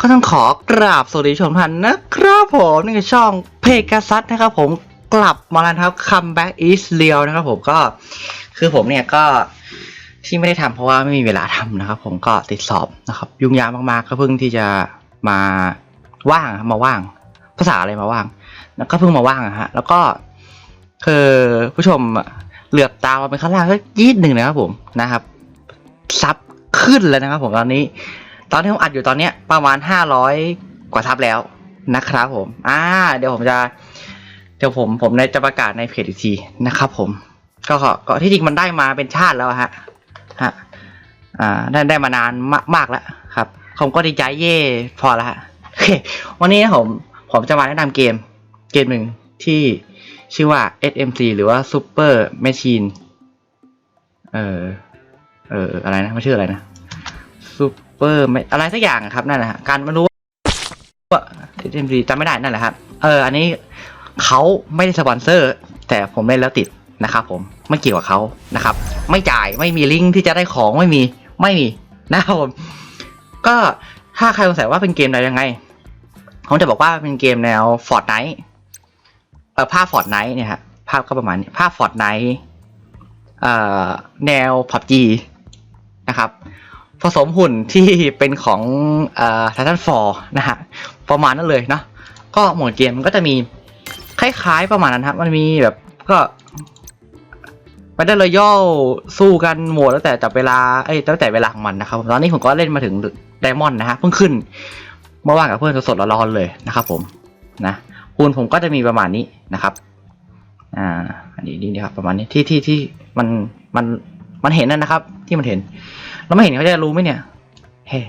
ก็ต้องขอกราบสวัสดีชมทันนะครับผมนี่คือช่องเพก a ซัสนะครับผมกลับมาแล้วครับ come back is real นะครับผมก็คือผมเนี่ยก็ที่ไม่ได้ทำเพราะว่าไม่มีเวลาทำนะครับ ผมก็ติดสอบนะครับ ยุ่งยากมากๆก็เพิ่งที่จะมาว่างมาว่าง ภาษาอะไรมาว่าง แล้วก็เพิ่งมาว่างอะฮะแล้วก็คือผู้ชมเหลือบตามาเป็นข้างล่างก็ยีดหนึ่งนะครับผมนะครับซับขึ้นแล้วนะครับผมตอนนี้ ตอนที่ผมอัดอยู่ตอนเนี้ยประมาณห้าร้อยกว่าซับแล้วนะครับผม อ่า เดี๋ยวผมจะ เดี๋ยวผมผมจะประกาศในเพจอีกทีนะครับผมก็ก็ก็ที่จริงมันได้มาเป็นชาติแล้วฮะ ฮะ อ่า ได้ได้มานานมากมากแล้วครับ ผมก็ดีใจเย่พอแล้วฮะโอเค วันนี้นะผมผมจะมาแนะนำเกมเกมหนึ่งที่ชื่อว่า SMC หรือว่า Super Machine เออเอออะไรนะมันชื่ออะไรนะซู เปอร์อะไรสักอย่างครับนั่นแหละฮะการไม่รู้ว่า SMC จำไม่ได้นั่นแหละครับ เออ อันนี้เขาไม่ได้สปอนเซอร์ แต่ผมเล่นแล้วติดนะครับผมไม่เกี่ยวกับเขานะครับ ไม่จ่ายไม่มีลิงก์ที่จะได้ของไม่มีไม่มีนะครับผมก็ถ้าใครสงสัยว่าเป็นเกมอะไรยังไงผมจะบอกว่าเป็นเกมแนว Fortnite เออภาพ Fortnite เนี่ยฮะภาพก็ประมาณนี้ภาพ Fortnite เอ่อแนว PUBG นะครับ ผสมหุ่นที่เป็นของอ่อ Titanfall นะฮะประมาณนั้นเลยเนาะก็หมดเกมมันก็จะมีคล้ายๆประมาณนั้นครับ มันมีแบบก็ไปได้เลยย่อสู้กันหมดแล้วแต่จับเวลาเอ้ยตั้งแต่เวลาของมันนะครับตอนนี้ผมก็เล่นมาถึงไดมอนด์นะฮะเพิ่งขึ้นเมื่อวานกับเพื่อนสดๆร้อนๆเลยนะครับ ผมนะคูณผมก็จะมีประมาณนี้นะครับ อ่า อันนี้นี่นะครับ ประมาณนี้ที่ที่ที่มันมัน มันเห็นนั่นนะครับ ที่มันเห็นเราไม่เห็นเขาจะรู้ไหมเนี่ย เฮ้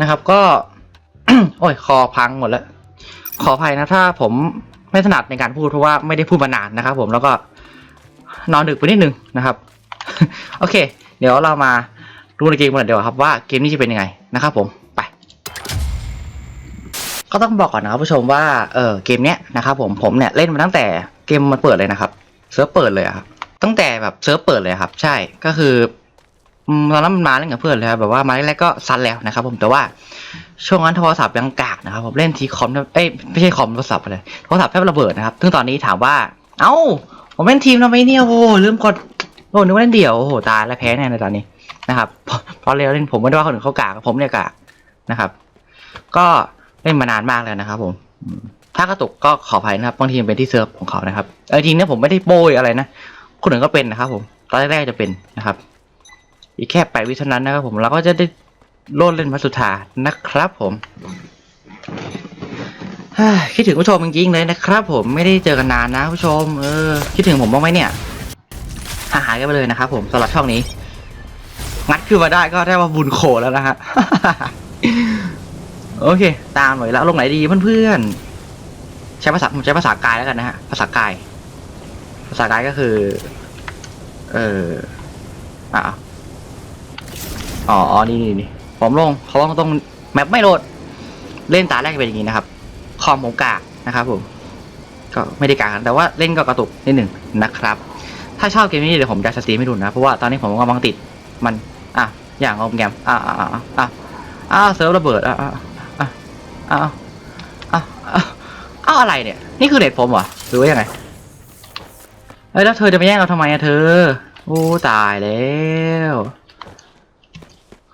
นะครับ ก็ โอ้ย คอพังหมดแล้ว ขออภัยนะ ถ้าผมไม่ถนัดในการพูดเพราะว่าไม่ได้พูดมานานนะครับ ผมแล้วก็นอนดึกไปนิดนึงนะครับ โอเค เดี๋ยวเรามาดูในเกมกันเดี๋ยวครับว่าเกมนี้จะเป็นยังไงนะครับ ผมไป ก็ต้องบอกก่อนนะครับผู้ชมว่าเออเกมเนี้ยนะครับ ผมผมเนี่ยเล่นมาตั้งแต่เกมมันเปิดเลยนะครับเซิร์ฟเปิดเลยอะครับ ตั้งแต่แบบเซิร์ฟเปิดเลยครับ ใช่ก็คือตอนนั้นมันมาเล่นกับเพื่อนเลยครับแบบว่ามาแรกๆก็ซัดแล้วนะครับ ผมแต่ว่าช่วงนั้นโทรศัพท์ยังกากนะครับ ผมเล่นทีคอมเอ้ยไม่ใช่คอมโทรศัพท์เลยโทรศัพท์แทบระเบิดนะครับซึ่งตอนนี้ถามว่า เอ้าผมเล่นทีมทำไมเนี่ยโอ้โหลืมกดโอ้นึกว่าเล่นเดี่ยวโอ้โหตายแล้วแพ้แน่ในตอนนี้นะครับเพราะเราเล่นผมไม่ได้ว่าคนอื่นเขากากผมเนี่ยกากนะครับ ก็เล่นมานานมากแล้วนะครับ ผมถ้ากระตุกก็ขออภัยนะครับบางทีมันเป็นที่เซิร์ฟของเขานะครับเออจริงเนี่ยผมไม่ได้โบยอะไรนะ คนอื่นก็เป็นนะครับ ผม ตอนแรกๆจะเป็นนะครับ อีกแค่แปดวิเท่านั้นนะครับ ผมเราก็จะได้โลดเล่นมาสุดท้ายนะครับ ผมคิดถึงผู้ชมจริงๆเลยนะครับ ผมไม่ได้เจอกันนานนะผู้ชม เออ คิดถึงผมบ้างไหมเนี่ยหายกันไปเลยนะครับ ผมสำหรับช่องนี้ งัดขึ้นมาได้ก็ได้ว่าบุญโขแล้วนะฮะโอเค ตามหน่อยแล้วลงไหนดีเพื่อนๆใช้ภาษาผมใช้ภาษากายแล้วกันนะฮะภาษากาย ภาษากายก็คือ เอออะอ๋ออ๋อนี่นี่นี่ผมลงเขาลงตรงแมปไม่โหลด เล่นตาแรกเป็นอย่างนี้นะครับคอมผมกากนะครับผมก็ไม่ได้กากแต่ว่าเล่นก็กระตุกนิดหนึ่งนะครับ ถ้าชอบเกมนี้เดี๋ยวผมจะสตรีมให้ดูนะ เพราะว่าตอนนี้ผมกำลังติดมันอะอย่างงอมแงมอะอะอะอะอะเซิร์ฟระเบิดอะอะอะอะอะอะอ้าวอะไรเนี่ย นี่คือเน็ตผมเหรอหรือว่ายังไง เอ้ยแล้วเธอจะไปแย่งเราทำไมอะเธอ โอ้ตายแล้ว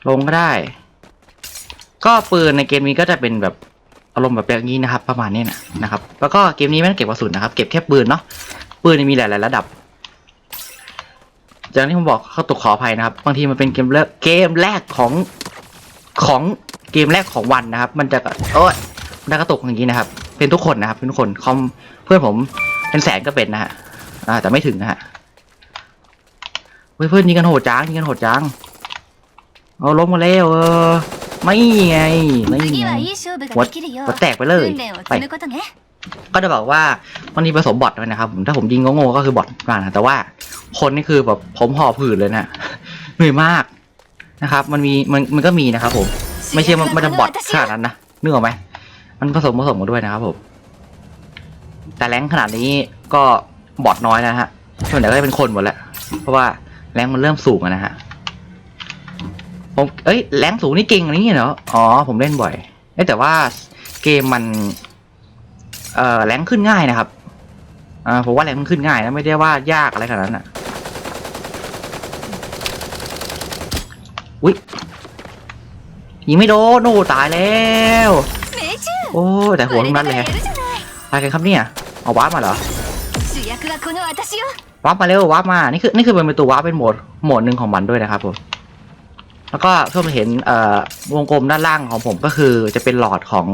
ลงก็ได้ ก็ปืนในเกมนี้ก็จะเป็นแบบอารมณ์แบบแบบนี้นะครับ ประมาณนี้นะนะครับ แล้วก็เกมนี้ไม่ต้องเก็บกระสุนนะครับ เก็บแค่ปืนเนาะปืนเนี่ยมีหลายๆระดับอย่างที่ผมบอกเขาตกขออภัยนะครับ บางทีมันเป็นเกมแรกเกมแรกของของเกมแรกของวันนะครับ มันจะโอ้ยมันจะกระตุกอย่างนี้นะครับ เป็นทุกคนนะครับเป็นทุกคนคอมเพื่อนผมเป็นแสนก็เป็นนะฮะ อ่าแต่ไม่ถึงฮะเฮ้ยเพื่อนยิงกันโหดจังยิงกันโหดจังเอาล้มมาแล้วเออไม่ไงไม่ไงหัดวัดแตกไปเลยไปก็จะบอกว่าวันนี้ผสมบอทด้วยนะครับผมถ้าผมยิงก็โง่ก็คือบอทมากนะแต่ว่าคนนี่คือแบบผมหอบผืดเลยนะเหนื่อยมากนะครับ มันมีมันมันก็มีนะครับ ผม ไม่ใช่มันจะบอทขนาดนั้นนะนึกออกไหมมันผสมผสมกันด้วยนะครับผมแต่แรงขนาดนี้ก็ บอดน้อยนะฮะส่วนใหญ่ก็จะเป็นคนหมดแหละ เพราะว่าแรงมันเริ่มสูงนะฮะ ผม เอ้ย แรงสูงนี่เก่งอะไรเงี้ยเนาะอ๋อ ผมเล่นบ่อยแต่ว่าเกมมัน เอ่อ แรงขึ้นง่ายนะครับอ่าผมว่าแรงมันขึ้นง่ายนะ ไม่ได้ว่ายากอะไรขนาดนั้นอะ อุ้ยยิงไม่โดนโอ้ตายแล้ว โอ้ แต่หัวทั้งนั้นเลยอะไรกันครับเนี่ย เอาวาร์ปมาเหรอ 主役はこの私よ วาร์ปมาเร็ววาร์ปมา นี่คือนี่คือเป็นประตูวาร์ปเป็นโหมดโหมดหนึ่งของมันด้วยนะครับผม แล้วก็เพื่อมาเห็นเอ่อวงกลมด้านล่างของผมก็คือจะเป็นหลอดของ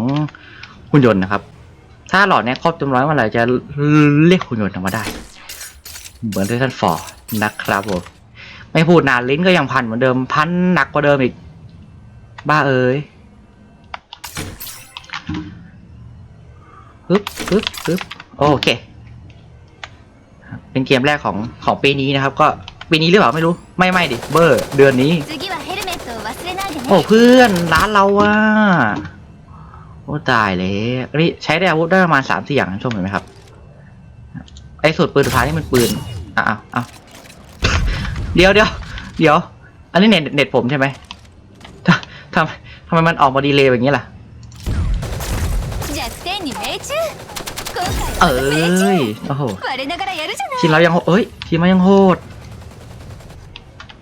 หุ่นยนต์นะครับ ถ้าหลอดเนี้ยครบเต็มร้อยเมื่อไหร่จะเรียกหุ่นยนต์ออกมาได้ เหมือนที่ท่านฟอร์นะครับผม ไม่พูดนานลิ้นก็ยังพันเหมือนเดิมพันหนักกว่าเดิมอีก บ้าเอ้ยปึ๊บปึ๊บปึ๊บโอเค เป็นเกมแรกของของปีนี้นะครับ ก็ปีนี้หรือเปล่าไม่รู้ไม่ไม่ดิเบอร์เดือนนี้ โอ้เพื่อนร้านเราว่าโอ้ตายเลยนี่ใช้ได้อาวุธได้ประมาณสามสี่อย่างชมเห็นไหมครับ ไอ้สูตรปืนสุดท้ายนี่มันปืนอะอะอะเดี๋ยวเดี๋ยวเดี๋ยว อันนี้เน็ตเน็ตผมใช่ไหมทำทำไมมันออกมาดีเลย์แบบนี้ล่ะ เอ้ยโอ้โหทีมเรายังโหเอ้ยทีมเายังโหด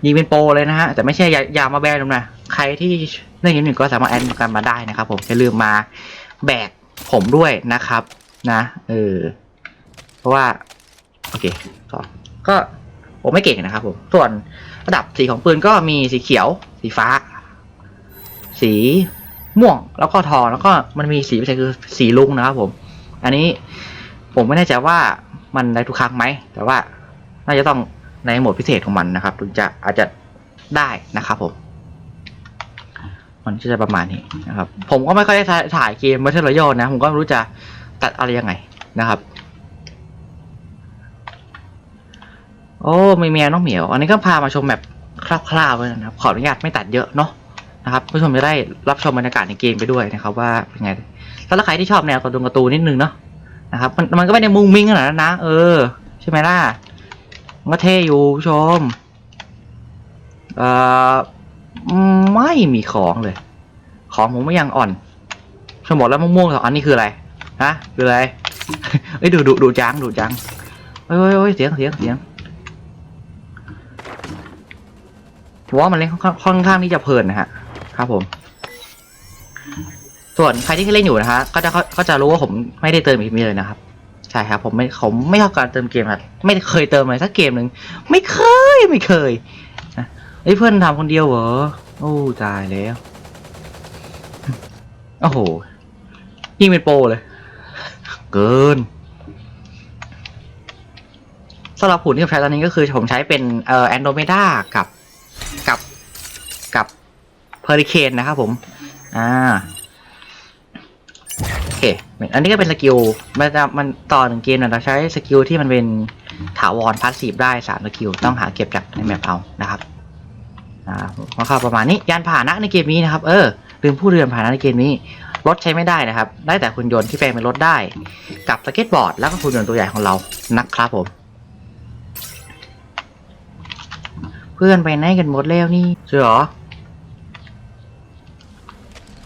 ยิงเป็นโปรเลยนะฮะแต่ไม่ใช่ยายามาแบนนะใครที่เล่นเกมหนึ่งก็สามารถแอดกันมาได้นะครับ ผมอย่าลืมมาแบกผมด้วยนะครับ นะเออเพราะว่าโอเคก็ก็ผมไม่เก่งนะครับ ผมส่วนระดับสีของปืนก็มีสีเขียว สีฟ้า สีม่วงแล้วก็ทองแล้วก็มันมีสีพิเศษคือสีลุงนะครับผม อันนี้ ผมไม่แน่ใจว่ามันได้ทุกครั้งไหม แต่ว่าน่าจะต้องในโหมดพิเศษของมันนะครับ ถึงจะอาจจะได้นะครับผม มันก็จะประมาณนี้นะครับ ผมก็ไม่ค่อยได้ถ่ายเกมมาเทอร์รอยนะ ผมก็ไม่รู้จะตัดอะไรยังไงนะครับ โอ้มีเมียน้องเหมียว อันนี้ก็พามาชมแบบคร่าวๆเลยนะครับ ขออนุญาตไม่ตัดเยอะเนาะนะครับผู้ชมจะได้รับชมบรรยากาศในเกมไปด้วยนะครับ ว่าเป็นไงแล้วใครที่ชอบแนวการ์ตูนการ์ตูนนิดนึงเนาะ นะครับ มันมันก็ไม่ได้มุงมิ้งขนาดนั้นนะ เออ ใช่ไหมล่ะมันก็เท่อยู่ชม เอ่อ ไม่มีของเลย ของผมไม่ยังอ่อนสมมติแล้วม่วงสองอันนี้คืออะไร ฮะ คืออะไร เอ้ยดูดูดูจังดูจังเอ้ยเอ้ยเอ้ยเสียงเสียงเสียงผมว่ามันเล่นค่อนข้างค่อนข้างที่จะเพลินนะฮะ ครับผม ส่วนใครที่เล่นอยู่นะฮะก็จะก็จะรู้ว่าผมไม่ได้เติมอีกมีเลยนะครับ ใช่ครับ ผมไม่ผมไม่ชอบการเติมเกมครับไม่เคยเติมเลยสักเกมหนึ่งไม่เคยไม่เคยนะไอ้เพื่อนทำคนเดียวเหรอโอ้ตายแล้วโอ้โหยิ่งเป็นโปรเลย เกินสำหรับหุ่นที่ผมใช้ตอนนี้ก็คือผมใช้เป็นเอ่อแอนโดเมดากับกับกับเพอริเคนนะครับผม อ่า อเคอันนี้ก็เป็นสกิลมันจะมันต่อหนึ่งเกมเนี่ยเราใช้สกิลที่มันเป็นถาวรพาสซีฟได้สามสกิลต้องหาเก็บจากในแมปเอานะครับอ่ามาเข้าประมาณนี้ยานพาหนะในเกมนี้นะครับ เออลืมพูดเรื่องพาหนะในเกมนี้รถใช้ไม่ได้นะครับ ได้แต่คุณยนต์ที่แปลงเป็นรถได้ กับสเก็ตบอร์ด แล้วก็คุณยนต์ตัวใหญ่ของเรานะครับผม เพื่อนไปไหนกันหมดแล้วนี่เจอหรอ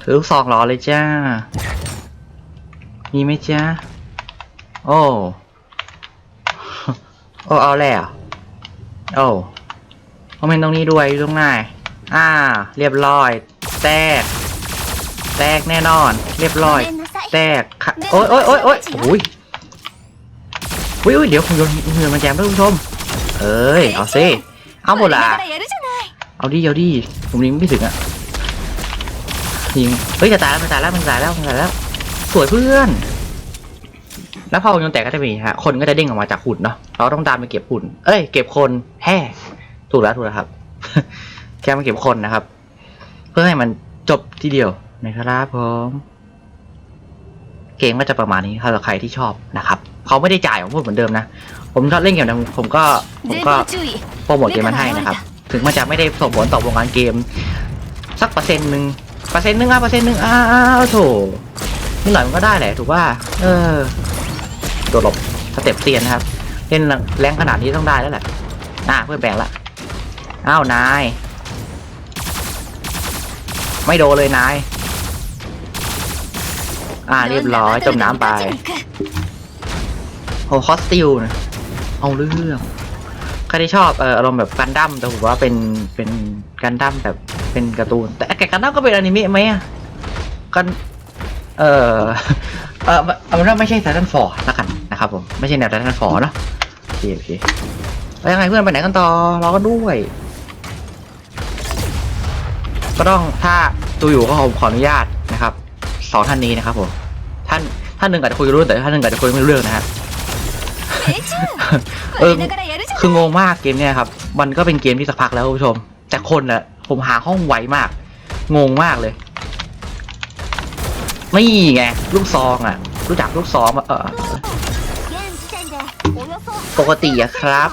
ถือลูกซองรอเลยจ้า มีไหมจ๊ะ โอ้ โอ้ เอาแล้ว โอ้คอมเมนต์ตรงนี้ด้วยตรงไหนอ่า เรียบร้อย แตก แตกแน่นอน เรียบร้อย แตกค่ะโอ้ยโอ้ยโอ้ยโอ้ยโอ้ยโอุ้ยเดี๋ยวคงณโยนเงินมาแจมด้วยคุณผู้ชม เอ้ย เอาซิเอาหมดละเอาดีเอาดีผมยิงไม่ถึงอะยิงเฮ้ยจะตายแล้วมันตายแล้วมันตายแล้วมันตายแล้ว สวยเพื่อน แล้วพอวงโยนแตกก็จะมีฮะ คนก็จะเด้งออกมาจากหุ่นเนาะ เราต้องตามไปเก็บหุ่น เอ้ย เก็บคนแฮ่ถูกแล้วถูกแล้วครับ แค่มาเก็บคนนะครับ เพื่อให้มันจบทีเดียวนะครับผมเกมก็จะประมาณนี้ครับสำหรับใครที่ชอบนะครับ เขาไม่ได้จ่ายผมพูดเหมือนเดิมนะ ผมชอบเล่นเกมนะผมก็ผมก็โปรโมทเกมมันให้นะครับ ถึงมันจะไม่ได้ส่งผลต่อวงการเกม สักเปอร์เซ็นต์หนึ่งเปอร์เซ็นต์หนึ่งอะเปอร์เซ็นต์หนึ่งอ้าวโถ นิดหน่อยมันก็ได้แหละถูกว่า เออตัวหลบสเต็ปเตียนนะครับเล่นแรงขนาดนี้ต้องได้แล้วแหละอ่าเพื่อแบ่งละอ้าวนาย ไม่โดนเลยนาย อ่าเรียบร้อยจมน้ำไปโหคอสติลนะเอาเรื่องใครที่ชอบเอออารมณ์แบบกันดั้มแต่ผมว่าเป็นเป็นกันดั้มแบบเป็นการ์ตูน แต่แกกันดั้มก็เป็นอนิเมะไหมอะกัน เออเออเอาเป็นว่าไม่ใช่ไททันฟอร์ละกันนะครับผมไม่ใช่แนวไททันฟอร์เนาะโอเคโอเคแล้วยังไงเพื่อนไปไหนกันต่อเราก็ด้วย ก็ต้องถ้าดูอยู่ก็ผมขออนุญาตนะครับสองท่านนี้นะครับผมท่านท่านหนึ่งอาจจะคุยรู้แต่ท่านหนึ่งอาจจะคุยไม่รู้เรื่องนะครับคืองงมากเกมเนี้ยครับ มันก็เป็นเกมที่สักพักแล้วคุณผู้ชม แต่คนอะผมหาห้องไวมาก งงมากเลย นี่ไงลูกซองอะ รู้จักลูกซองเออปกติอะครับ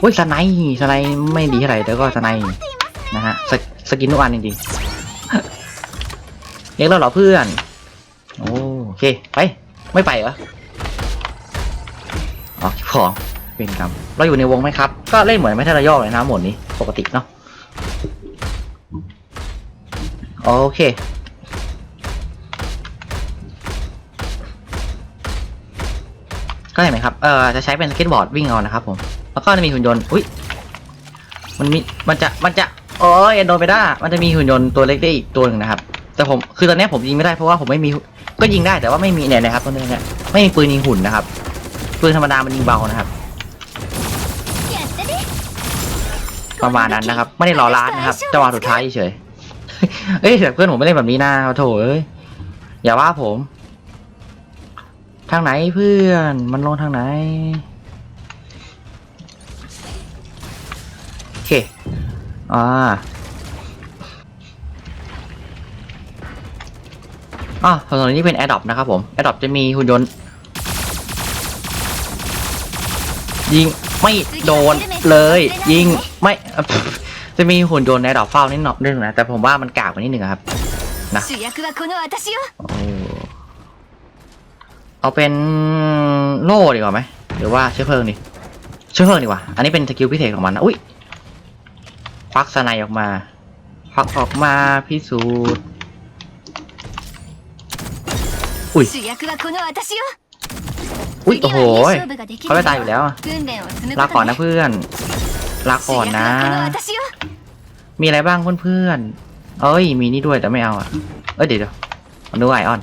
เฮ้ยสไนสไนไม่ดีเท่าไหร่แต่ก็สไนนะฮะสสกินทุกอันจริงๆเลี้ยงเราเหรอเพื่อนโอเคไปไม่ไปเหรออ๋อของเป็นกรรมเราอยู่ในวงไหมครับ ก็เล่นเหมือนไม่ทระยอกเลยนะหมดนี้ปกติเนาะโอเค ก็เห็นไหมครับ เอ่อ จะใช้เป็นสเก็ตบอร์ดวิ่งเอานะครับผม แล้วก็จะมีหุ่นยนต์ อุ้ย มันมี มันจะ มันจะโอ้ยโดนไปได้ มันจะมีหุ่นยนต์ตัวเล็กได้อีกตัวหนึ่งนะครับ แต่ผม คือตอนนี้ผมยิงไม่ได้เพราะว่าผมไม่มี ก็ยิงได้แต่ว่าไม่มีเนี่ยนะครับตัวนึงเนี่ยไม่มีปืนยิงหุ่นนะครับ ปืนธรรมดา มันยิงเบานะครับ ประมาณนั้นนะครับ ไม่ได้รอร้านนะครับ จังหวะสุดท้ายเฉยเอ้ยแต่เพื่อนผมไม่เล่นแบบนี้นะโถ่เอ้ย อย่าว่าผม ทางไหนเพื่อน มันลงทางไหน โอเค อ่าอ่อส่วนนี้เป็นแอดดอปนะครับผมแอดดอปจะมีหุ่นยนต์ ยิงไม่โดนเลย ยิงไม่ จะมีหุ่นยนต์แอดดอปเฝ้านิดหน่อยนึงนะ แต่ผมว่ามันกากกว่านิดหนึ่งครับ นะโอ้ เอาเป็นโล่ดีกว่าไหมหรือว่าเชื้อเพลิงดีเชื้อเพลิงดีกว่า อันนี้เป็นสกิลพิเศษของมันนะอุ้ยควักสไนออกมาควักออกมาพิสูจน์อุ้ยอุ้ยโอ้โหเขาไม่ตายอยู่แล้วลาก่อนนะเพื่อนลาก่อนนะ มีอะไรบ้างเพื่อนๆเอ้ยมีนี่ด้วยแต่ไม่เอาอะเอ้ยดี๋เดี๋ยวดูไอออน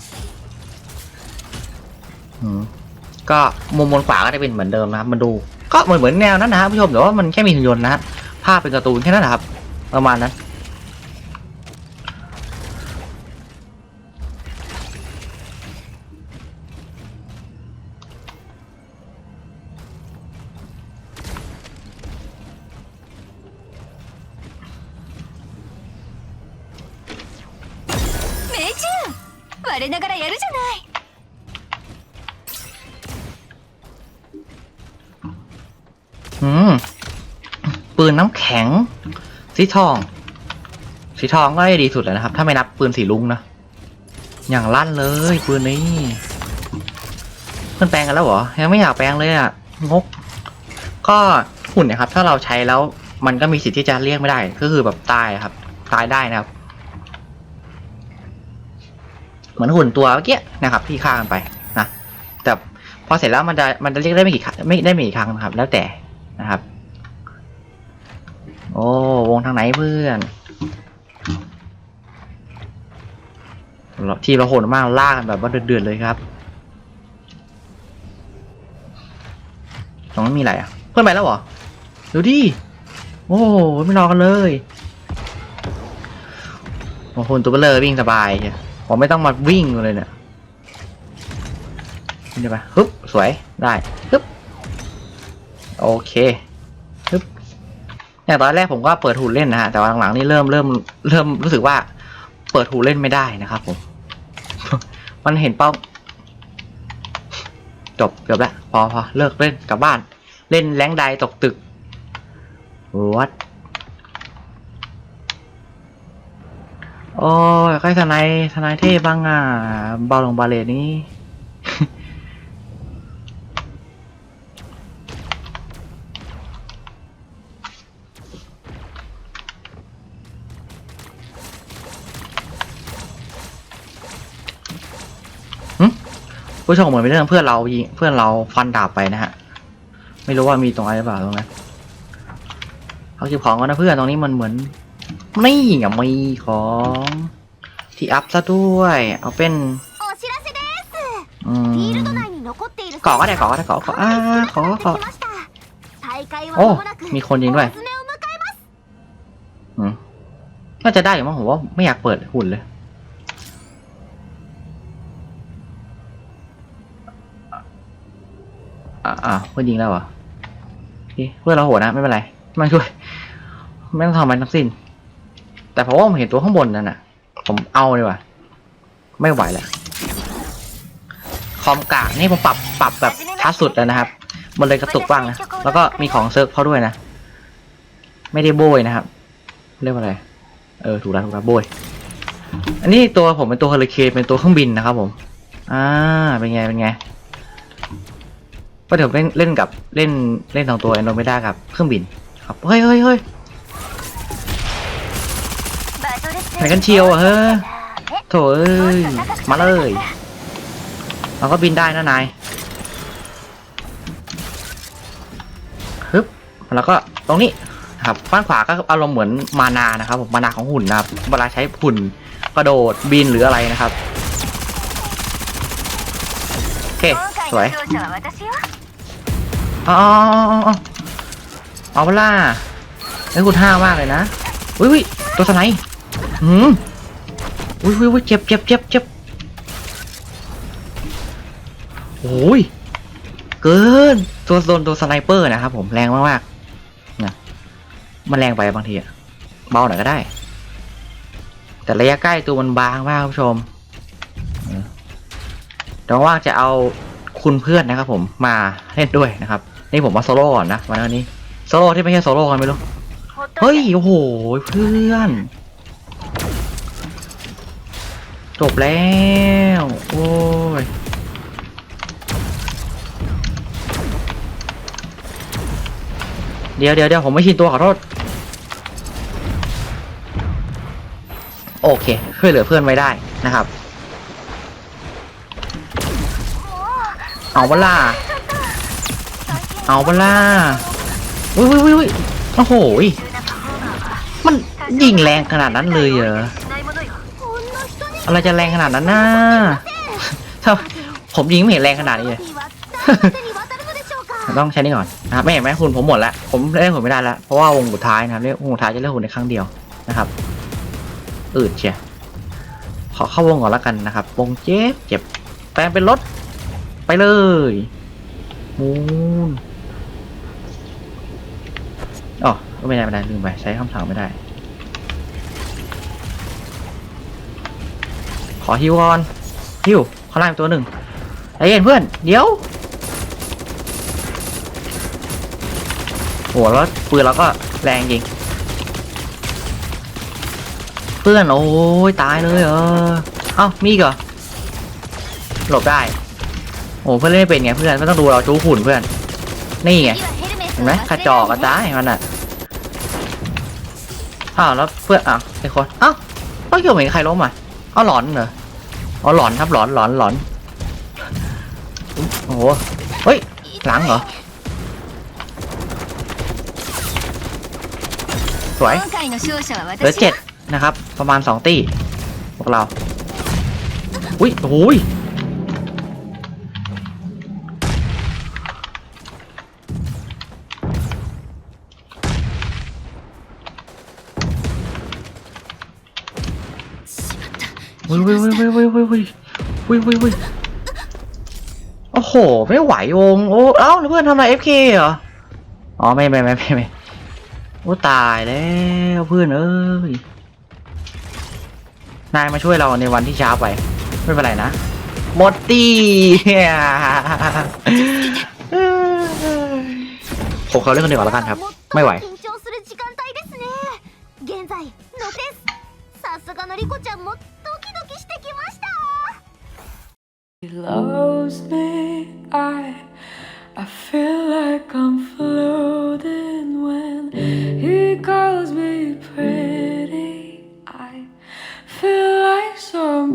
ก็มุมบนขวาก็จะเป็นเหมือนเดิมนะครับ มันดู ก็เหมือนเหมือนแนวนั้นนะครับผู้ชมแต่ว่ามันแค่มีหุ่นยนต์นะครับภาพเป็นการ์ตูนแค่นั้นนะครับ ประมาณนั้น 命中我ながらやるじゃない อืมปืนน้ำแข็ง สีทอง สีทองก็ได้ดีสุดแล้วนะครับ ถ้าไม่นับปืนสีลุงนะ อย่างลั่นเลยปืนนี้เพื่อนแปลงกันแล้วเหรอ ยังไม่อยากแปลงเลยอะงก ก็หุ่นนะครับ ถ้าเราใช้แล้วมันก็มีสิทธิ์ที่จะเรียกไม่ได้ ก็คือแบบตายครับ ตายได้นะครับ เหมือนหุ่นตัวเมื่อกี้นะครับ ที่ฆ่ากันไปนะ แต่พอเสร็จแล้วมันจะมันจะเรียกได้ไม่กี่ไม่ได้ไม่กี่ครั้งนะครับ แล้วแต่ นะครับ โอ้วงทางไหนเพื่อนเราทีมเราโหดมากลากันแบบว่าเดือดๆเลยครับตรงนั้นมีอะไรอะ เพื่อนไปแล้วเหรอดูดิโอ้ไม่รอกันเลยโอ้โหตัวเบลเลอร์วิ่งสบายเชียวผมไม่ต้องมาวิ่งเลยเนี่ยนี่ได้ปฮึบสวยได้ฮึบ โอเคฮึบเนี่ยตอนแรกผมก็เปิดหูเล่นนะฮะแต่ว่าหลังๆนี่เริ่มเริ่มเริ่มรู้สึกว่าเปิดหูเล่นไม่ได้นะครับผม มันเห็นเป้าจบจบแล้วพอพอเลิกเล่นกลับบ้าน เล่นแรงใดตกตึกวัดโอ้ยใกล้ทนายทนายเทพบ้างอะบาลงบาเลนี้ ผู้ชมเหมือนเป็นเรื่องเพื่อนเรายิงเพื่อนเราฟันดาบไปนะฮะ ไม่รู้ว่ามีตรงอะไรหรือเปล่าตรงนั้นเขาเก็บของกันนะเพื่อนตรงนี้มันเหมือนไม่อะมีของที่อัพซะด้วย เอาเป็นก่อก็ได้ก่อก็ได้ก่อก่ออ่ขอขอโอ้มีคนยิงด้วยน่าจะได้อยู่มั้งผมว่าไม่อยากเปิดหุ่นเลย อ่าอ่าเพื่อนยิงแล้วเหรอโอเพื่อนเราโหดนะไม่เป็นไรไมันช่วยไม่ต้องทำอะไรทั้งสิ้น แต่เพราะว่าผมเห็นตัวข้างบนนั่นน่ะ ผมเอาเลยว่ะ ไม่ไหวแล้วคอมกากนี่ผมปรับปรับแบบช้าสุดแล้วนะครับ มันเลยกระตุกบ้างนะแล้วก็มีของเซิร์ฟเขาด้วยนะ ไม่ได้โบยนะครับ เรียกว่าอะไร เออถูกแล้วถูกแล้วโบย อันนี้ตัวผมเป็นตัวเฮลิเคนเป็นตัวเครื่องบินนะครับผม อ่าเป็นไงเป็นไง เพราะเดี๋ยวเล่นเล่นกับเล่นเล่นสองตัวแอนโดเมดากับเครื่องบินครับเฮ้ยเฮ้ยเฮ้ยไหนกันเชียวอเฮ้ยโถเอ้ยมาเลย เราก็บินได้นะนายฮึบแล้วก็ตรงนี้ครับด้านขวาก็อารมณ์เหมือนมานานะครับผมมานาของหุ่นนะครับเวลาใช้หุ่นกระโดดบินหรืออะไรนะครับโอเค สวยอ๋อาเอาเวล่าไอ้กูท่ามากเลยนะอุ้ยวตัวสไนหืมอุ้ยอุ้ยเจ็บเจ็บเจ็บเจ็บโอ้ยเกินตัวโซนตัวสไนเปอร์นะครับผมแรงมากๆนะมันแรงไปบางทีอะเบาหน่อยก็ได้ แต่ระยะใกล้ตัวมันบางมากคุณผู้ชมแต่ว่าจะเอา คุณเพื่อนนะครับผมมาเล่นด้วยนะครับ นี่ผมมาโซโล่ก่อนนะวันนี้โซโล่ที่ไม่ใช่โซโล่กันไม่รู้เฮ้ยโอ้โหเพื่อน จบแล้ว โอ้ยเดี๋ยวเดี๋ยวเดี๋ยวผมไม่ชินตัวขอโทษโอเคช่วยเหลือเพื่อนไว้ได้นะครับ เอาเวลาเอาเวลาวิววิววิวโอ้โหมันยิงแรงขนาดนั้นเลยเหรออะไรจะแรงขนาดนั้นนะถ้าผมยิงไม่เห็นแรงขนาดนี้เลยต้องใช้นี่ก่อนนะครับไม่เห็นไหมคุณผมหมดแล้วผมเล่นหุ่นไม่ได้แล้วเพราะว่าวงสุดท้ายนะครับเล่นวงสุดท้ายจะเล่นหุ่นในครั้งเดียวนะครับ อืดเชียขอเข้าวงก่อนแล้วกันนะครับวงเจ็บเจ็บแปลงเป็นรถ ไปเลยมูนอ๋อไม่ได้ไม่ได้ลืมไปใช้คำสั่งไม่ได้ ขอฮิวก่อนฮิวเขาไล่มาตัวหนึ่งไอ้เย็นเพื่อน เดี๋ยวโหแล้วปืนเราก็แรงจริง เพื่อน โอ้ยตายเลยเออ เอ้ามีอีกเหรอหลบได้ โอ้เพื่อนเล่นไม่เป็นไงเพื่อนไม่ต้องดูเราจู้หุ่นเพื่อน นี่ไงเห็นไหมขจอกกระจายมันอะอ้าวแล้วเพื่อนอ้าวไอ้คนอ้าวต้องเกี่ยวเหมือนใครล้มอะอ้าวหลอนเหรออ้าวหลอนครับหลอนหลอนหลอนโอ้โหเฮ้ยหลังเหรอสวยเหลือเจ็ดนะครับ ประมาณสองตีพวกเรา อุ้ยโอ้ย วิววิววิววิววิววิววิววิววิวโอ้โห ไม่ไหววงโอ้เอ้าเพื่อนทำอะไร FK เหรอ อ๋อไม่ไม่ไม่ไม่ไม่โอ้ตายแล้วเพื่อนเอ้ย นายมาช่วยเราในวันที่ช้าไป ไม่เป็นไรนะหมดตีผมเขาเล่นคนเดียวแล้วกันครับ ไม่ไหว He loves me. I I feel like I'm floating when he calls me pretty. I feel like so